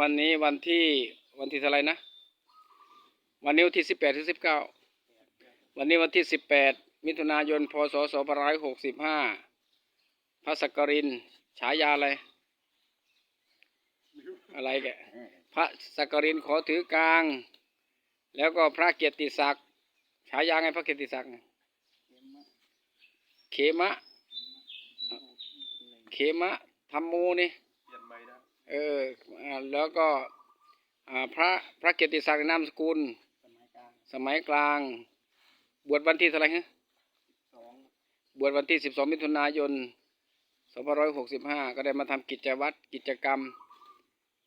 วันนี้วันที่วันที่เท่าไรนะ วันนี้วันที่สิบแปดถึงสิบเก้าวันนี้วันที่สิบแปดมิถุนายนพศสองพันร้อยหกสิบห้าพระสักกรินฉายาอะไร อะไรแกพระสักกรินขอถือกลาง แล้วก็พระเกียรติศักดิ์ฉายาไงพระเกียรติศักดิ์เขมะ เขมะธรรมมูนี่เออ แล้วก็อ่าพระพระเกียรติศักดิ์นามสกุล สมัยกลาง บวชวันที่เท่าไหร่ฮะสองบวชวันที่ 12 มิถุนายน 2565 ก็ได้มาทำกิจวัตรกิจกรรม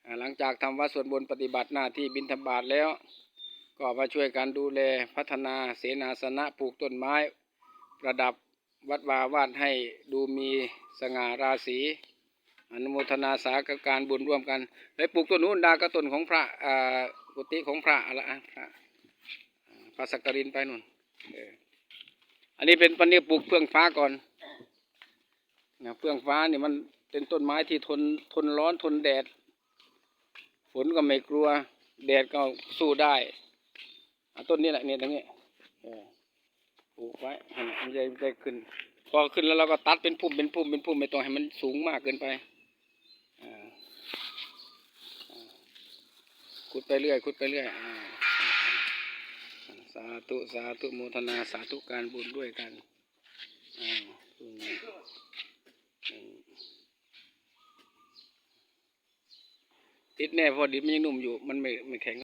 อ่าหลังจากทำวัดส่วนบนต์ปฏิบัติหน้าที่บิณฑบาตแล้ว ก็มาช่วยกันดูแลพัฒนาเสนาสนะปลูกต้นไม้ ประดับวัดวาวาดให้ดูมีสง่าราศี อนุโมทนาสากการบุญร่วมกันแล้ปลูกต้นนู้นดากระต้นของพระอ่ากุฏิของพระอะไรอะพระพระสักกรินไปนู่นอันนี้เป็นปันนี้ปลูกเฟื่องฟ้าก่อนนะเฟื่องฟ้านี่มันเป็นต้นไม้ที่ทนทนร้อนทนแดด ฝนก็ไม่กลัว แดดก็สู้ได้ต้นนี้แหละเนี่ยตรงนี้ปลูกไว้มันจะได้ขึ้น พอขึ้นแล้วเราก็ตัดเป็นพุ่มเป็นพุ่มเป็นพุ่มไม่ต้องให้มันสูงมากเกินไปอ่าอ่า ขุดไปเรื่อยขุดไปเรื่อยอ่าสาธุสาธุโมทนาสาธุการบุญด้วยกันอ่าอืมอืมติดแน่พอดินมันยังหนุ่มอยู่ มันไม่ไม่แข็ง